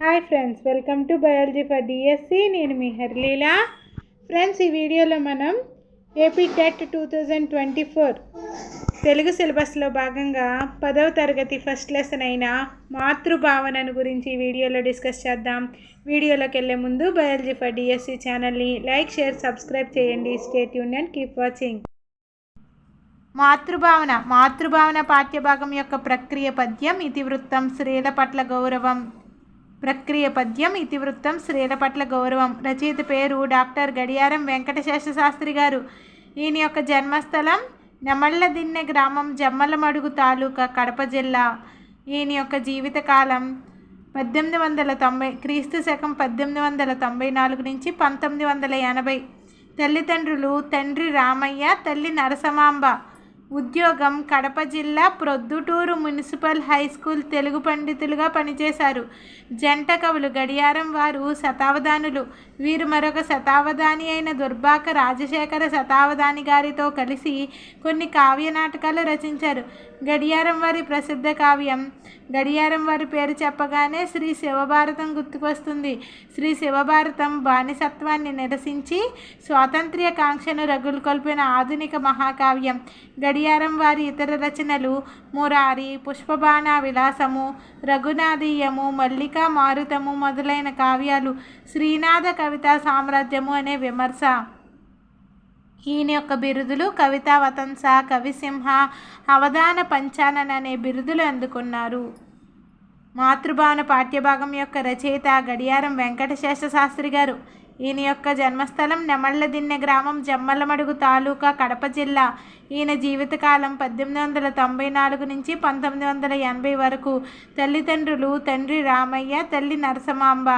Hi friends welcome to biology for DSC నేను మీ Harleela. Friends ఈ వీడియోలో మనం AP TET two thousand twenty four Telugu సిలబస్లో భాగంగా పదవ తరగతి ఫస్ట్ లెసన్ అయిన మాతృభావనను గురించి ఈ వీడియోలో డిస్కస్ చేద్దాం. వీడియోలోకి వెళ్ళే ముందు బయాలజీ ఫర్ డిఎస్సి ఛానల్ని లైక్ షేర్ సబ్స్క్రైబ్ చేయండి. స్టేట్ యూన్ అండ్ కీప్ వాచింగ్ మాతృభావన మాతృభావన పాఠ్యభాగం యొక్క ప్రక్రియ పద్యం ఇతివృత్తం స్త్రీల పట్ల గౌరవం. ప్రక్రియ పద్యం ఇతివృత్తం స్త్రీల పట్ల గౌరవం. రచయిత పేరు డాక్టర్ గడియారం వెంకటశేష శాస్త్రి గారు. ఈయన యొక్క జన్మస్థలం నెమళ్ళదిన్నె గ్రామం జమ్మలమడుగు తాలూకా కడప జిల్లా. ఈయన యొక్క జీవితకాలం పద్దెనిమిది వందల తొంభై క్రీస్తు శకం పద్దెనిమిది వందల తొంభై నాలుగు నుంచి పంతొమ్మిది వందల ఎనభై. తల్లిదండ్రులు తండ్రి రామయ్య తల్లి నరసమాంబ. ఉద్యోగం కడప జిల్లా Proddatur municipal high school Telugu పండితులుగా పనిచేశారు. జంట కవులు గడియారం వారు శతావధానులు. వీరు మరొక శతావధాని అయిన దుర్బాక రాజశేఖర శతావధాని గారితో కలిసి కొన్ని కావ్య నాటకాలు రచించారు. గడియారం వారి ప్రసిద్ధ కావ్యం. గడియారం వారి పేరు చెప్పగానే శ్రీ శివభారతం గుర్తుకొస్తుంది. శ్రీ శివభారతం బానిసత్వాన్ని నిరసించి స్వాతంత్ర్య కాంక్షను రగులుకొల్పిన ఆధునిక మహాకావ్యం. గడియారం వారి ఇతర రచనలు మురారి పుష్పబాణ విలాసము రఘునాదీయము మల్లికా మారుతము మొదలైన కావ్యాలు శ్రీనాథ కవితా సామ్రాజ్యము అనే విమర్శ. ఈయన యొక్క బిరుదులు కవితా వతంస కవిసింహ అవధాన పంచానన్ అనే బిరుదులు అందుకున్నారు. మాతృభావన పాఠ్యభాగం యొక్క రచయిత గడియారం వెంకటశేష శాస్త్రి గారు. ఈయన యొక్క జన్మస్థలం నెమళ్ళదిన్నె గ్రామం జమ్మలమడుగు తాలూకా కడప జిల్లా ఈయన జీవితకాలం పద్దెనిమిది వందల తొంభై నాలుగు నుంచి పంతొమ్మిది వందల ఎనభై వరకు తల్లిదండ్రులు తండ్రి రామయ్య తల్లి నరసమాంబ.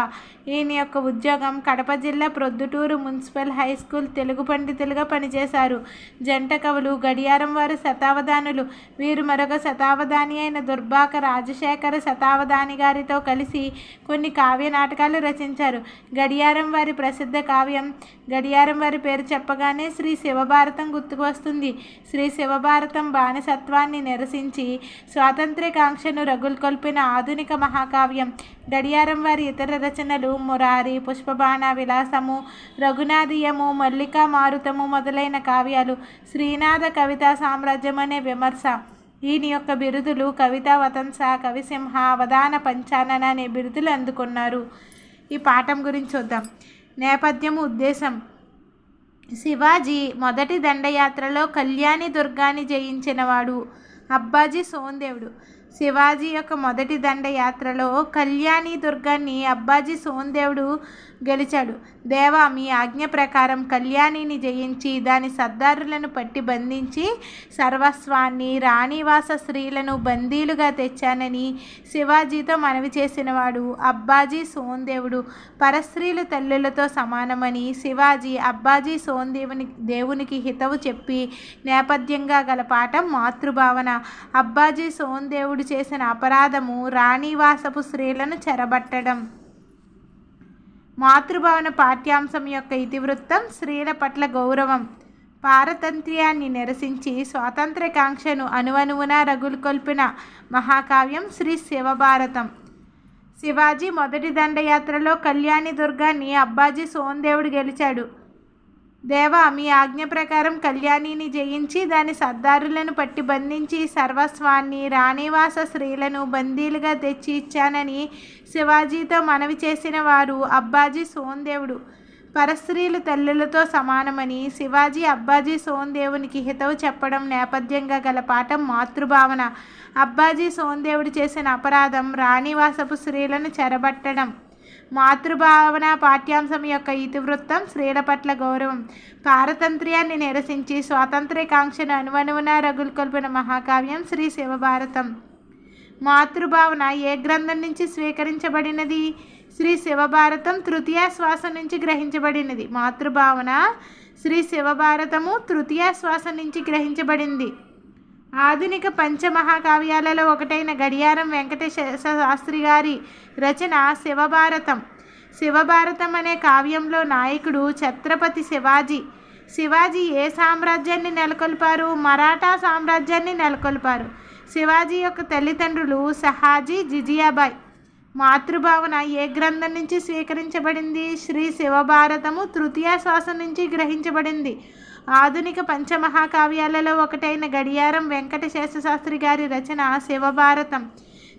ఈయన యొక్క ఉద్యోగం కడప జిల్లా Proddatur municipal high school Telugu పండితులుగా పనిచేశారు. జంట కవులు గడియారం వారు శతావధానులు. వీరు మరొక శతావధాని అయిన దుర్బాక రాజశేఖర శతావధాని గారితో కలిసి కొన్ని కావ్య నాటకాలు రచించారు. గడియారం వారి ప్రసిద్ధ కావ్యం గడియారం వారి పేరు చెప్పగానే శ్రీ శివభారతం గుర్తుకు వస్తుంది. శ్రీ శివభారతం బానిసత్వాన్ని నిరసించి స్వాతంత్ర్యకాంక్షను రగుల్కొల్పిన ఆధునిక మహాకావ్యం. గడియారం వారి ఇతర రచనలు మురారి పుష్పబాణ విలాసము రఘునాదీయము మల్లికా మారుతము మొదలైన కావ్యాలు శ్రీనాథ కవితా సామ్రాజ్యం అనే విమర్శ. ఈయన యొక్క బిరుదులు కవితా వతంస కవిసింహ అవధాన పంచానన అనే బిరుదులు అందుకున్నారు. ఈ పాఠం గురించి చూద్దాం. నేపథ్యము ఉద్దేశం. శివాజీ మొదటి దండయాత్రలో కళ్యాణి దుర్గాన్ని జయించినవాడు అబ్బాజీ సోందేవుడు శివాజీ యొక్క మొదటి దండయాత్రలో కళ్యాణి దుర్గాన్ని అబ్బాజీ సోందేవుడు గెలిచాడు. దేవా మీ ఆజ్ఞ ప్రకారం కళ్యాణిని జయించి దాని సర్దారులను పట్టి బంధించి సర్వస్వాన్ని రాణివాస స్త్రీలను బందీలుగా తెచ్చానని శివాజీతో మనవి చేసినవాడు అబ్బాజీ సోందేవుడు. పరస్త్రీలు తల్లులతో సమానమని శివాజీ అబ్బాజీ సోందేవుని దేవునికి హితవు చెప్పి నేపథ్యంగా గల పాఠం మాతృభావన. అబ్బాజీ సోందేవుడు చేసిన అపరాధము రాణివాసపు స్త్రీలను చెరబట్టడం. మాతృభావన పాఠ్యాంశం యొక్క ఇతివృత్తం స్త్రీల పట్ల గౌరవం. పారతంత్ర్యాన్ని నిరసించి స్వాతంత్ర్యకాంక్షను అణువణువున రగులుకొల్పిన మహాకావ్యం శ్రీ శివభారతం. శివాజీ మొదటి దండయాత్రలో కళ్యాణి దుర్గాన్ని అబ్బాజీ సోందేవుడు గెలిచాడు. దేవా మీ ఆజ్ఞ ప్రకారం కళ్యాణిని జయించి దాని సర్దారులను పట్టి బంధించి సర్వస్వాన్ని రాణివాస స్త్రీలను బందీలుగా తెచ్చి ఇచ్చానని శివాజీతో మనవి చేసిన వారు అబ్బాజీ సోందేవుడు పరస్త్రీలు తల్లులతో సమానమని శివాజీ అబ్బాజీ సోందేవునికి హితవు చెప్పడం నేపథ్యంగా గల పాఠం మాతృభావన. అబ్బాజీ సోందేవుడు చేసిన అపరాధం రాణివాసపు స్త్రీలను చెరబట్టడం. మాతృభావన పాఠ్యాంశం యొక్క ఇతివృత్తం స్త్రీల పట్ల గౌరవం. పారతంత్ర్యాన్ని నిరసించి స్వాతంత్ర్యకాంక్షను అనువనువున రగులుకొల్పిన మహాకావ్యం శ్రీ శివభారతం. మాతృభావన ఏ గ్రంథం నుంచి స్వీకరించబడినది? శ్రీ శివభారతం తృతీయ శ్వాస నుంచి గ్రహించబడినది. మాతృభావన శ్రీ శివభారతము తృతీయ శ్వాస నుంచి గ్రహించబడింది. ఆధునిక పంచమహాకావ్యాలలో ఒకటైన గడియారం వెంకటేశ్వర శాస్త్రి గారి రచన శివభారతం. శివభారతం అనే కావ్యంలో నాయకుడు ఛత్రపతి శివాజీ. శివాజీ ఏ సామ్రాజ్యాన్ని నెలకొల్పారు? మరాఠా సామ్రాజ్యాన్ని నెలకొల్పారు. శివాజీ యొక్క తల్లిదండ్రులు సహాజీ జిజియాబాయ్. మాతృభావన ఏ గ్రంథం నుంచి స్వీకరించబడింది? శ్రీ శివభారతము తృతీయ శ్వాస నుంచి గ్రహించబడింది. ఆధునిక పంచమహాకావ్యాలలో ఒకటైన గడియారం వెంకట శేషశాస్త్రి గారి రచన శివభారతం.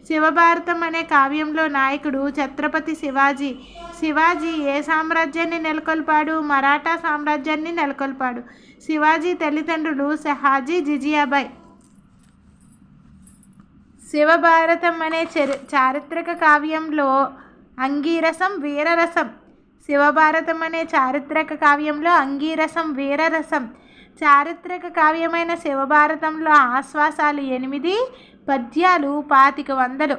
శివభారతం అనే కావ్యంలో నాయకుడు ఛత్రపతి శివాజీ. శివాజీ ఏ సామ్రాజ్యాన్ని నెలకొల్పాడు? మరాఠా సామ్రాజ్యాన్ని నెలకొల్పాడు. శివాజీ తల్లిదండ్రులు సహాజీ జిజియాబాయ్. శివభారతం అనే చరి చారిత్రక కావ్యంలో అంగీరసం వీరరసం శివభారతం అనే చారిత్రక కావ్యంలో అంగీరసం వీరరసం. చారిత్రక కావ్యమైన శివభారతంలో ఆశ్వాసాలు ఎనిమిది పద్యాలు పాతిక వందలు.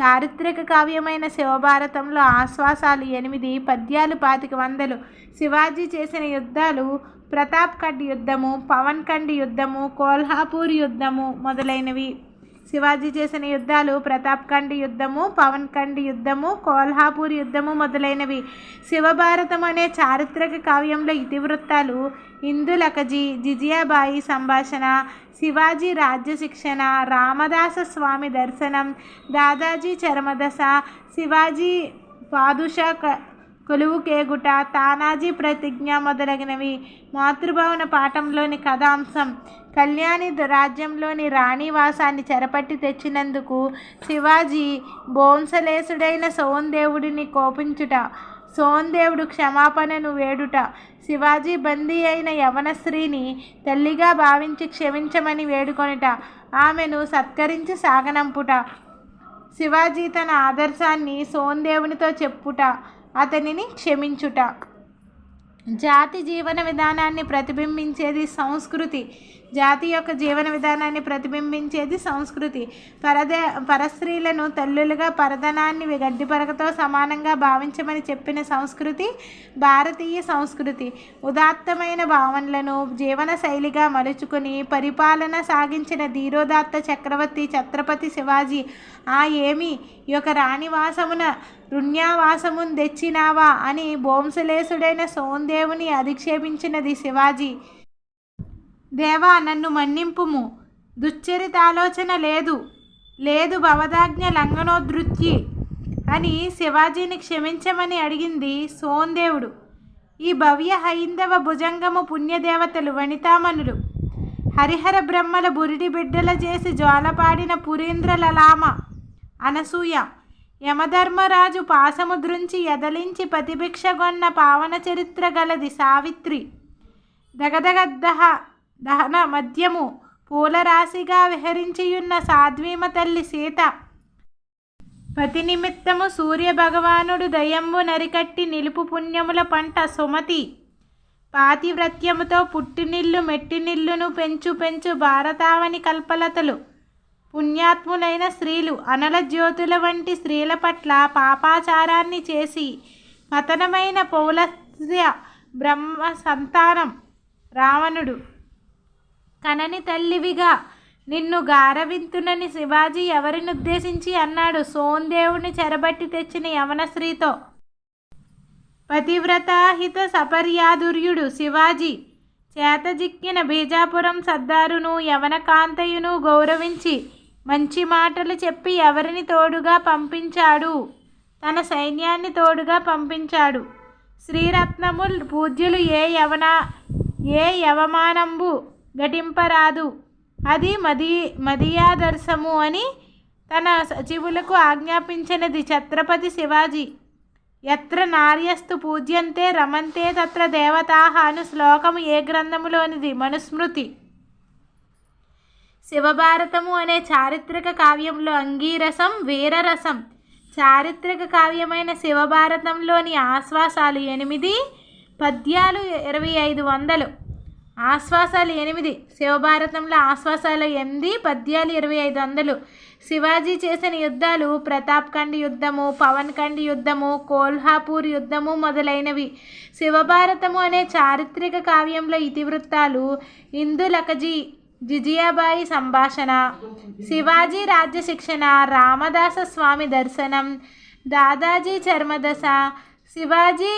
చారిత్రక కావ్యమైన శివభారతంలో ఆశ్వాసాలు ఎనిమిది పద్యాలు పాతిక వందలు. శివాజీ చేసిన యుద్ధాలు ప్రతాప్గఢ్ యుద్ధము పవన్ఖండ్ యుద్ధము కోల్హాపూర్ యుద్ధము మొదలైనవి. శివాజీ చేసిన యుద్ధాలు ప్రతాప్ ఖండ్ యుద్ధము పవన్ ఖండ్ యుద్ధము కోల్హాపూర్ యుద్ధము మొదలైనవి. శివభారతం అనే చారిత్రక కావ్యంలో ఇతివృత్తాలు ఇందులకజీ జిజియాబాయి సంభాషణ శివాజీ రాజ్య శిక్షణ రామదాస స్వామి దర్శనం దాదాజీ చరమదశ శివాజీ పాదుషా క కొలువు కేగుట తానాజీ ప్రతిజ్ఞ మొదలగినవి. మాతృభావన పాఠంలోని కథాంశం కళ్యాణి రాజ్యంలోని రాణివాసాన్ని చెరపట్టి తెచ్చినందుకు శివాజీ బోంసలేసుడైన సోందేవుడిని కోపించుట సోందేవుడు క్షమాపణను వేడుట శివాజీ బందీ అయిన యవనశ్రీని తల్లిగా భావించి క్షమించమని వేడుకొనుట ఆమెను సత్కరించి సాగనంపుట. శివాజీ తన ఆదర్శాన్ని సోందేవునితో చెప్పుట అతనిని క్షమించుట. జాతి జీవన విధానాన్ని ప్రతిబింబించేది సంస్కృతి. జాతి యొక్క జీవన విధానాన్ని ప్రతిబింబించేది సంస్కృతి. పరద పరస్త్రీలను తల్లులుగా పరధనాన్ని గడ్డిపరకతో సమానంగా భావించమని చెప్పిన సంస్కృతి భారతీయ సంస్కృతి. ఉదాత్తమైన భావనలను జీవన శైలిగా మలుచుకుని పరిపాలన సాగించిన ధీరోదాత్త చక్రవర్తి ఛత్రపతి శివాజీ ఆ ఏమి? ఈ యొక్క రాణివాసమున రుణ్యావాసమున్ తెచ్చినావా? అని భోంసలేసుడైన సోందేవుని అధిక్షేపించినది శివాజీ. దేవా నన్ను మన్నింపుము. దుశ్చరితాలోచన లేదు. లేదు భవదాజ్ఞ లంఘనోధృత్యి అని శివాజీని క్షమించమని అడిగింది సోందేవుడు. ఈ భవ్య హైందవ భుజంగము పుణ్యదేవతలు వనితామనులు హరిహర బ్రహ్మల బురిడి బిడ్డల చేసి జ్వాలపాడిన పురీంద్రలలామ అనసూయ యమధర్మరాజు పాసముద్రుంచి ఎదలించి ప్రతిభిక్షగొన్న పావన చరిత్ర గలది సావిత్రి. దగదగద్దహ దహన మద్యము పూలరాశిగా విహరించియున్న సాధ్వీమ తల్లి సీత. పతి నిమిత్తము సూర్య భగవానుడు దయంబు నరికట్టి నిలుపు పుణ్యముల పంట సుమతి. పాతివ్రత్యముతో పుట్టినిల్లు మెట్టినిల్లును పెంచు పెంచు భారతావని కల్పలతలు. పుణ్యాత్ములైన స్త్రీలు అనల జ్యోతుల వంటి స్త్రీల పట్ల పాపాచారాన్ని చేసి పతనమైన పౌలస్య బ్రహ్మ సంతానం. రావణుడు కనని తల్లివిగా నిన్ను గారవింతునని శివాజీ ఎవరినుద్దేశించి అన్నాడు. సోందేవుని చెరబట్టి తెచ్చిన యవనశ్రీతో పతివ్రతాహిత సపర్యాదుర్యుడు శివాజీ చేతజిక్కిన బీజాపురం సర్దారును యవనకాంతయును గౌరవించి మంచి మాటలు చెప్పి ఎవరిని తోడుగా పంపించాడు? తన సైన్యాన్ని తోడుగా పంపించాడు. శ్రీరత్నముల్ పూజ్యులు ఏ యవన ఏ యవమానంబు ఘటింపరాదు అది మది మదియాదర్శము అని తన సచివులకు ఆజ్ఞాపించినది ఛత్రపతి శివాజీ. ఎత్ర నార్యస్తు పూజ్యంతే రమంతే తత్ర దేవతాహ అను శ్లోకము ఏ గ్రంథములోనిది? మనుస్మృతి. శివభారతము అనే చారిత్రక కావ్యంలో అంగీరసం వీరరసం. చారిత్రక కావ్యమైన శివభారతంలోని ఆశ్వాసాలు ఎనిమిది పద్యాలు ఇరవై ఐదు వందలు. ఆశ్వాసాలు ఎనిమిది. శివభారతంలో ఆశ్వాసాలు ఎనిమిది పద్యాలు ఇరవై ఐదు వందలు. శివాజీ చేసిన యుద్ధాలు ప్రతాప్ఖండ్ యుద్ధము పవన్ఖండ్ యుద్ధము కోల్హాపూర్ యుద్ధము మొదలైనవి. శివభారతము అనే చారిత్రక కావ్యంలో ఇతివృత్తాలు ఇందులకజీ జిజియాబాయి సంభాషణ శివాజీ రాజ్య శిక్షణ రామదాస స్వామి దర్శనం దాదాజీ చర్మదశ శివాజీ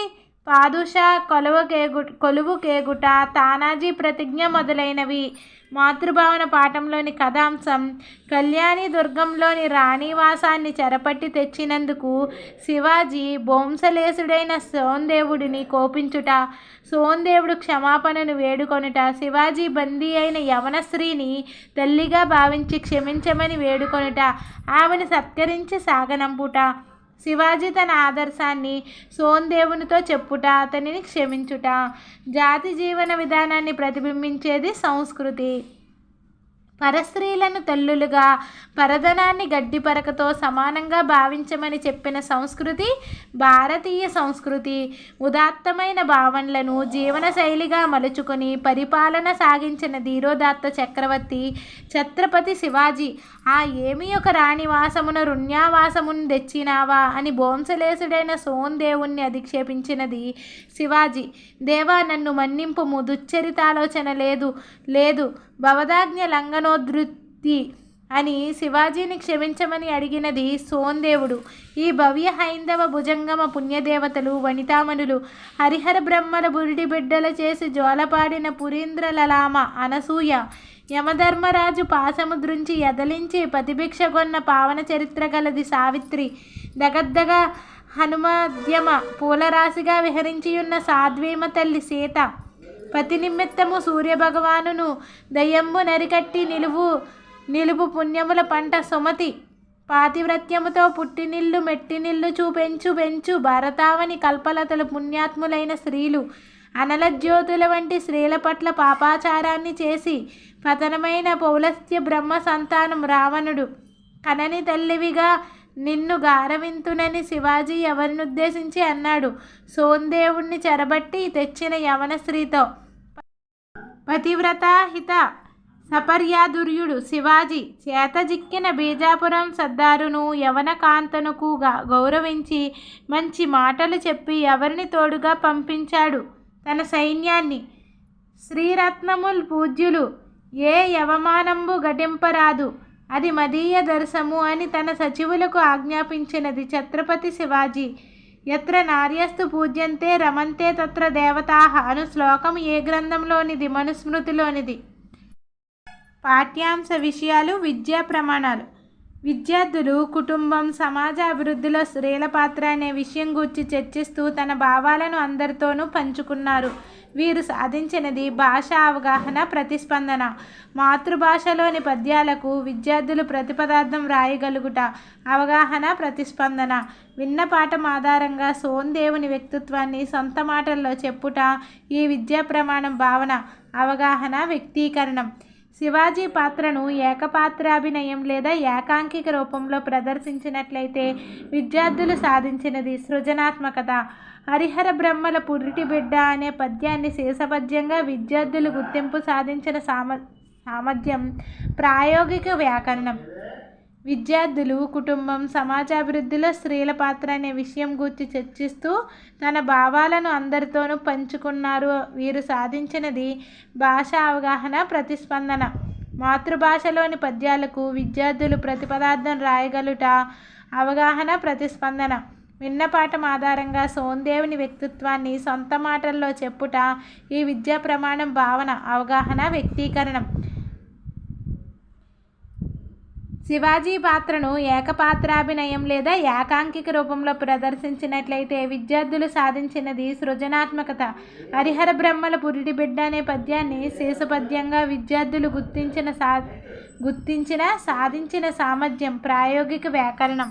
పాదుషా కొలువ కేగు కొలువు కేగుట తానాజీ ప్రతిజ్ఞ మొదలైనవి. మాతృభావన పాఠంలోని కథాంశం కళ్యాణి దుర్గంలోని రాణివాసాన్ని చెరపట్టి తెచ్చినందుకు శివాజీ బొంసలేసుడైన సోందేవుడిని కోపించుట సోందేవుడు క్షమాపణను వేడుకొనుట శివాజీ బందీ అయిన యవనశ్రీని తల్లిగా భావించి క్షమించమని వేడుకొనుట ఆమెను సత్కరించి సాగనంపుట. శివాజీ తన ఆదర్శాన్ని సోన్దేవునితో చెప్పుట అతనిని క్షమించుట. జాతి జీవన విధానాన్ని ప్రతిబింబించేది సంస్కృతి. పరస్త్రీలను తల్లులుగా పరధనాన్ని గడ్డిపరకతో సమానంగా భావించమని చెప్పిన సంస్కృతి భారతీయ సంస్కృతి ఉదాత్తమైన భావనలను జీవనశైలిగా మలుచుకొని పరిపాలన సాగించిన ధీరోదాత్త చక్రవర్తి ఛత్రపతి శివాజీ ఆ ఏమి ఒక రాణివాసమున రుణ్యావాసమును తెచ్చినావా? అని బోంసలేసుడైన సోందేవుణ్ణి అధిక్షేపించినది శివాజీ. దేవా నన్ను మన్నింపు దుశ్చరితాలోచన లేదు లేదు భవదాజ్ఞ లంఘనోధృతి అని శివాజీని క్షమించమని అడిగినది సోందేవుడు. ఈ భవ్య హైందవ భుజంగమ పుణ్యదేవతలు వనితామణులు హరిహర బ్రహ్మల బురిడి బిడ్డల చేసి జోలపాడిన పురీంద్రలలామ అనసూయ యమధర్మరాజు పాసముద్రుంచి ఎదలించి పతిభిక్షగొన్న పావన చరిత్ర గలది సావిత్రి దగద్దగ హనుమద్యమ పూలరాశిగా విహరించియున్న సాధ్వీమ తల్లి సీత. పతి నిమిత్తము సూర్యభగవానును దయ్యంబు నరికట్టి నిలువు నిలుపు పుణ్యముల పంట సుమతి. పాతివ్రత్యముతో పుట్టినిల్లు మెట్టినిల్లు చూపెంచు పెంచు భారతావని కల్పలతలు పుణ్యాత్ములైన స్త్రీలు. అనలజ్యోతుల వంటి స్త్రీల పట్ల పాపాచారాన్ని చేసి పతనమైన పౌలస్త్య బ్రహ్మ సంతానం రావణుడు. కనని తల్లివిగా నిన్ను గారవింతునని శివాజీ ఎవరినుద్దేశించి అన్నాడు. సోందేవుణ్ణి చెరబట్టి తెచ్చిన యవన స్త్రీతో పతివ్రతాహిత సపర్యాదుర్యుడు శివాజీ చేతజిక్కిన బీజాపురం సర్దారును యవన కాంతనుకు గౌరవించి మంచి మాటలు చెప్పి ఎవరిని తోడుగా పంపించాడు? తన సైన్యాన్ని. శ్రీరత్నముల్ పూజ్యులు ఏ యవమానంబు ఘటింపరాదు. అది మదీయ దర్శము అని తన సచివులకు ఆజ్ఞాపించినది ఛత్రపతి శివాజీ. ఎత్ర నార్యస్తు పూజ్యంతే రమంతే తత్ర దేవతాహ అను శ్లోకం ఏ గ్రంథంలోనిది మనుస్మృతిలోనిది. పాఠ్యాంశ విషయాలు విద్యా ప్రమాణాలు. విద్యార్థులు కుటుంబం సమాజ అభివృద్ధిలో స్త్రీల పాత్ర అనే విషయం గురించి చర్చిస్తూ తన భావాలను అందరితోనూ పంచుకున్నారు. వీరు సాధించినది భాషా అవగాహన ప్రతిస్పందన. మాతృభాషలోని పద్యాలకు విద్యార్థులు ప్రతిపదార్థం రాయగలుగుట అవగాహన ప్రతిస్పందన. విన్న పాఠం ఆధారంగా సోందేవుని వ్యక్తిత్వాన్ని సొంత మాటల్లో చెప్పుట ఈ విద్యా ప్రమాణం భావన అవగాహన వ్యక్తీకరణం. శివాజీ పాత్రను ఏకపాత్రాభినయం లేదా ఏకాంకిక రూపంలో ప్రదర్శించినట్లయితే విద్యార్థులు సాధించినది సృజనాత్మకత. హరిహర బ్రహ్మల పురిటి బిడ్డ అనే పద్యాన్ని శేషపద్యంగా విద్యార్థులు గుర్తింపు సాధించిన సామ సామర్థ్యం ప్రాయోగిక వ్యాకరణం. విద్యార్థులు కుటుంబం సమాజాభివృద్ధిలో స్త్రీల పాత్ర అనే విషయం గురించి చర్చిస్తూ తన భావాలను అందరితోనూ పంచుకున్నారు. వీరు సాధించినది భాషా అవగాహన ప్రతిస్పందన. మాతృభాషలోని పద్యాలకు విద్యార్థులు ప్రతిపదార్థం రాయగలుట అవగాహన ప్రతిస్పందన. విన్నపాఠం ఆధారంగా సోందేవుని వ్యక్తిత్వాన్ని సొంత మాటల్లో చెప్పుట ఈ విద్యా ప్రమాణం భావన అవగాహన వ్యక్తీకరణం. శివాజీ పాత్రను ఏకపాత్రాభినయం లేదా ఏకాంకిక రూపంలో ప్రదర్శించినట్లయితే విద్యార్థులు సాధించినది సృజనాత్మకత. హరిహర బ్రహ్మల పురిటి బిడ్డ అనే పద్యాన్ని శేషపద్యంగా విద్యార్థులు గుర్తించిన సా గుర్తించిన సాధించిన సామర్థ్యం ప్రాయోగిక వ్యాకరణం.